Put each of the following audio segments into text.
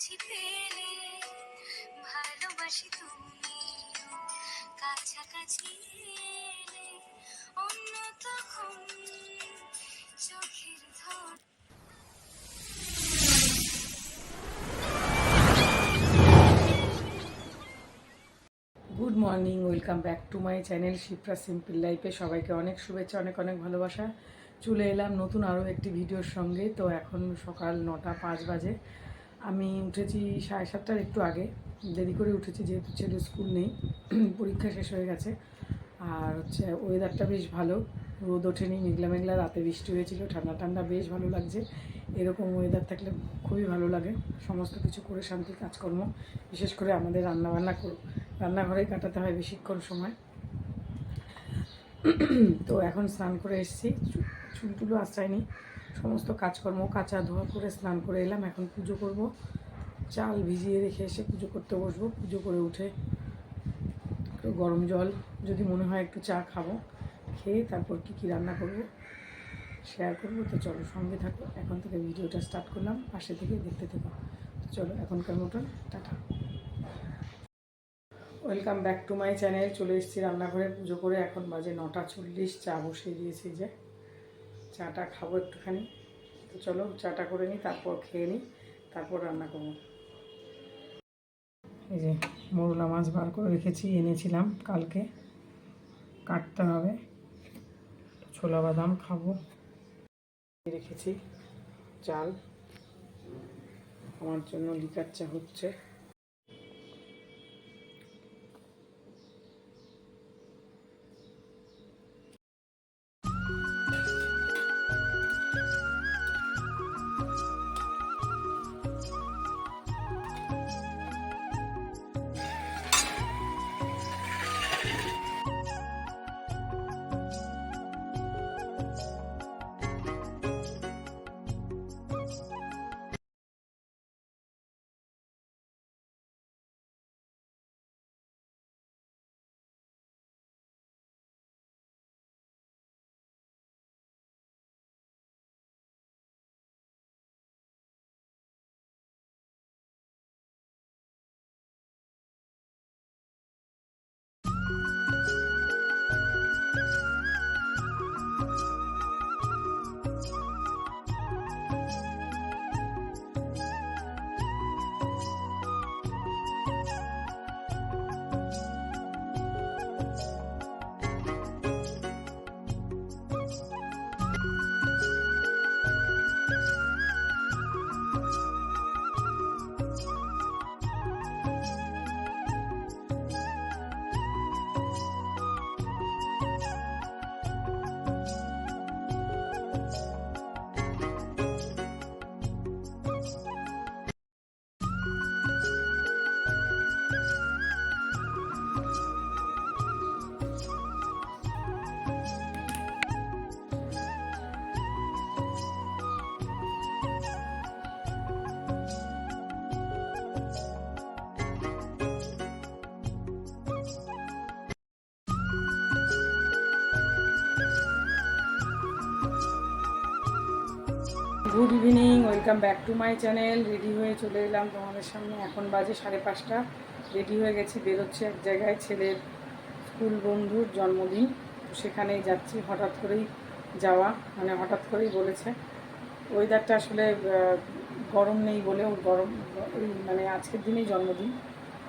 পেলে ভালোবাসি তুমি কাছাকাছি এলে, অন্য তখন চোখের ধর good morning welcome back to my channel Shipra simple লাইফে সবাইকে অনেক শুভেচ্ছা, অনেক অনেক ভালোবাসা। চলে এলাম নতুন আরও একটি ভিডিওর সঙ্গে। তো এখন সকাল নটা পাঁচ বাজে। আমি উঠেছি সাড়ে সাতটার একটু আগে। দেরি করে উঠেছি যেহেতু ছেলে স্কুল নেই, পরীক্ষা শেষ হয়ে গেছে। আর হচ্ছে ওয়েদারটা বেশ ভালো। রোদ ওঠেনি, মেঘলা মেঘলা, রাতে বৃষ্টি হয়েছিল, ঠান্ডা ঠান্ডা বেশ ভালো লাগছে। এরকম ওয়েদার থাকলে খুবই ভালো লাগে। সমস্ত কিছু করে শান্তি, কাজকর্ম, বিশেষ করে আমাদের রান্নাবান্না কর, রান্নাঘরেই কাটাতে হয় বেশিক্ষণ সময়। তো এখন স্নান করে এসেছি। চু- চুল টুলো আশ্রায়নি সমস্ত কাজকর্ম, কাঁচা ধোয়া করে, স্নান করে এলাম। এখন পুজো করব। চাল ভিজিয়ে রেখে এসে পুজো করতে বসবো। পুজো করে উঠে একটু গরম জল, যদি মনে হয় একটু চা খাব, খেয়ে তারপর কি কি রান্না করব শেয়ার করব। তো চলো সঙ্গে থাকো। এখন থেকে ভিডিওটা স্টার্ট করলাম। পাশে থেকে দেখতে থাকো। তো চলো এখনকার মতন, tata. Welcome back to my channel চলে এসেছি রান্নাঘরে। পুজো করে এখন বাজে নটা চল্লিশ। চা বসিয়ে দিয়েছি যে। চাটা খাব একটুখানি। তো চলো চাটা করে নিই তারপর খেয়ে নিই তারপর রান্না করব। এই যে মোরলা মাছ বার করে রেখেছি, এনেছিলাম কালকে। কাটতে হবে। ছোলা বাদাম খাব। রেখেছি চাল। আমার জন্য লিকার চা হচ্ছে। Good evening welcome back to my channel ready হয়ে চলে এলাম তোমাদের সামনে। এখন বাজে সাড়ে পাঁচটা। রেডি হয়ে গেছি, বেরোচ্ছে এক জায়গায় ছেলের স্কুল বন্ধুর জন্মদিন। তো সেখানেই যাচ্ছি, হঠাৎ করেই যাওয়া। মানে হঠাৎ করেই বলেছে। ওয়েদারটা আসলে গরম নেই বলেও গরম মানে আজকের দিনেই জন্মদিন।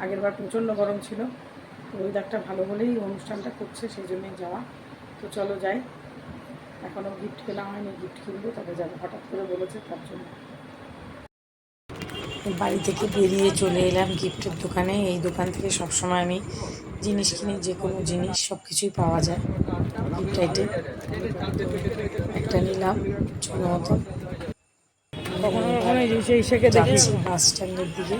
আগেরবার প্রচণ্ড গরম ছিল। ওয়েদারটা ভালো বলেই অনুষ্ঠানটা করছে, সেই জন্যই যাওয়া। তো চলো যাই। এখনও গিফট কেনা হয়নি গিফট কিনবো তবে যাব। হঠাৎ করে বলেছে তার জন্য। বাড়ি থেকে বেরিয়ে চলে এলাম গিফটের দোকানে। এই দোকান থেকে সবসময় আমি জিনিস কিনি যে কোনো জিনিস সব কিছুই পাওয়া যায়। গিফট আইটেম একটা নিলাম ছোটো মতো। কখনো কখনো বাস স্ট্যান্ডের দিকে।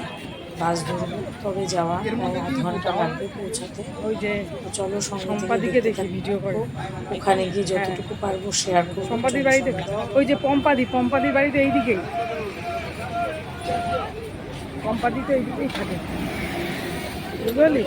বাস ধরবো তবে যাওয়া প্রায় আধ ঘণ্টা লাগবে পৌঁছাতে। ওই যে চলো সম্পাদিকে দেখি ভিডিও করে। ওখানে গিয়ে যতটুকু পারব শেয়ার করব সম্পাদির বাড়িতে ওই যে পম্পাদি পম্পাদির বাড়িতে এইদিকেই পম্পাদি তো এইদিকেই থাকে। এই যে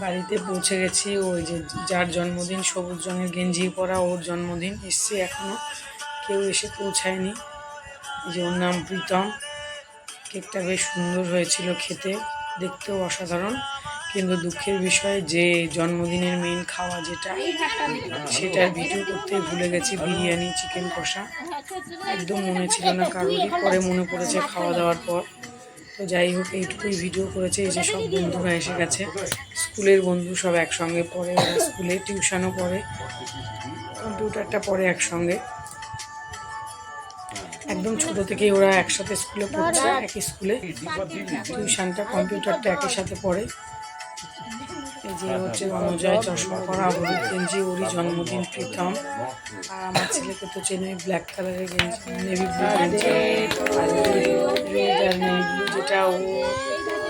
বাড়িতে পৌঁছে গেছি। ওই যে যার জন্মদিন, সবুজ রঙের গেঞ্জি পরা ওর জন্মদিন এসছে এখনও। কেউ এসে পৌঁছায়নি। যে ওর নাম প্রীতম। কেকটা বেশ সুন্দর হয়েছিল খেতে। দেখতেও অসাধারণ। কিন্তু দুঃখের বিষয়, যে জন্মদিনের মেন খাওয়া যেটা, সেটার ভিডিও করতে ভুলে গেছি। বিরিয়ানি চিকেন কষা। একদম মনে ছিল না কারোরই। পরে মনে পড়েছে খাওয়া দাওয়ার পর। তো যাই হোক এইটুকুই ভিডিও করেছে এই যে সব বন্ধুরা এসে গেছে। স্কুলের বন্ধু সব একসঙ্গে পড়ে ওরা স্কুলে টিউশনও পড়ে। কম্পিউটারটা পড়ে একসঙ্গে। একদম ছোট থেকেই ওরা একসাথে স্কুলে পড়ছে একই স্কুলে। টিউশনটা কম্পিউটারটা একই সাথে পড়ে। যে হচ্ছে অনুজয় চশমা পরা হলুদ গেঞ্জি ওরই জন্মদিন প্রীতম। আর আমার ছেলেকে তো চেনে ব্ল্যাক কালারের গেঞ্জি নেভি ব্লু গেঞ্জি। আর রেড আর নেভি ব্লু যেটা ও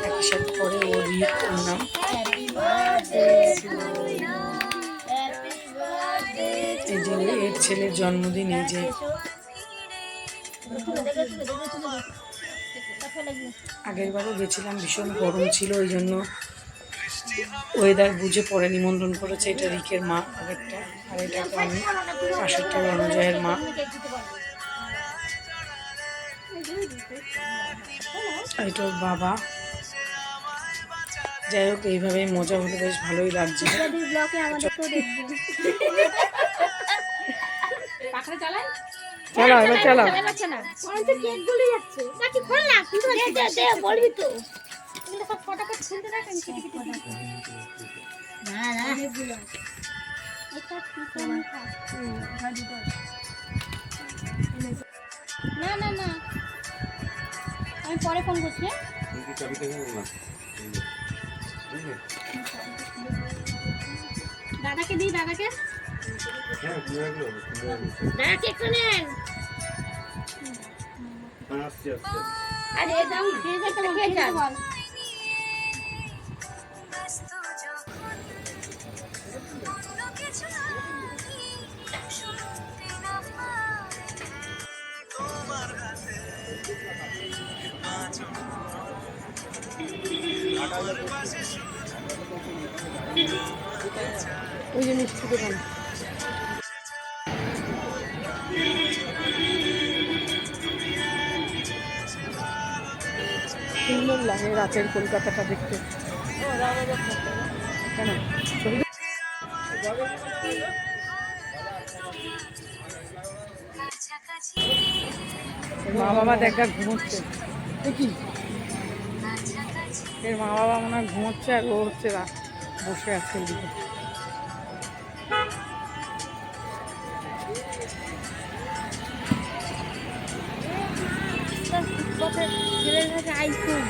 একই সাথে পরে ও রিক ওর নাম এই যে এর ছেলের জন্মদিন এই যে আগের বারও গেছিলাম ভীষণ গরম ছিল ওই জন্য ওয়েদার বুঝে পরে নিমন্ত্রণ করেছে এটা রিকের মা আগেরটা আর এটা তো আমি পাশেরটা অনুজয়ের মা। আর এটা ওর বাবা। যাই হোক এইভাবে মজা হলে বেশ ভালোই লাগছে। চালাও এবার চালাও না না। না আমি পরে ফোন করছি হ্যাঁ? দাদাকে দিই দাদাকে? দাদাকে একটু নেন আরে দাও খেয়ে যেতে বল ওই যে মিষ্টি দোকান সুন্দর লাগে রাতের কলকাতাটা দেখতে কেন মা বাবা দেখা ঘুমোচ্ছে। কাছাকাছি এর মা বাবা মনে হয় ঘুমোচ্ছে আর ও হচ্ছে রা- বসে আছে এদিকে। আইফোন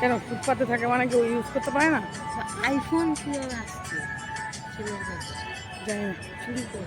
কেন ফুটপাতে থাকে মানে কি ও ইউজ করতে পারে না? আইফোন কীভাবে আসছে? জানি না। চুরি করে।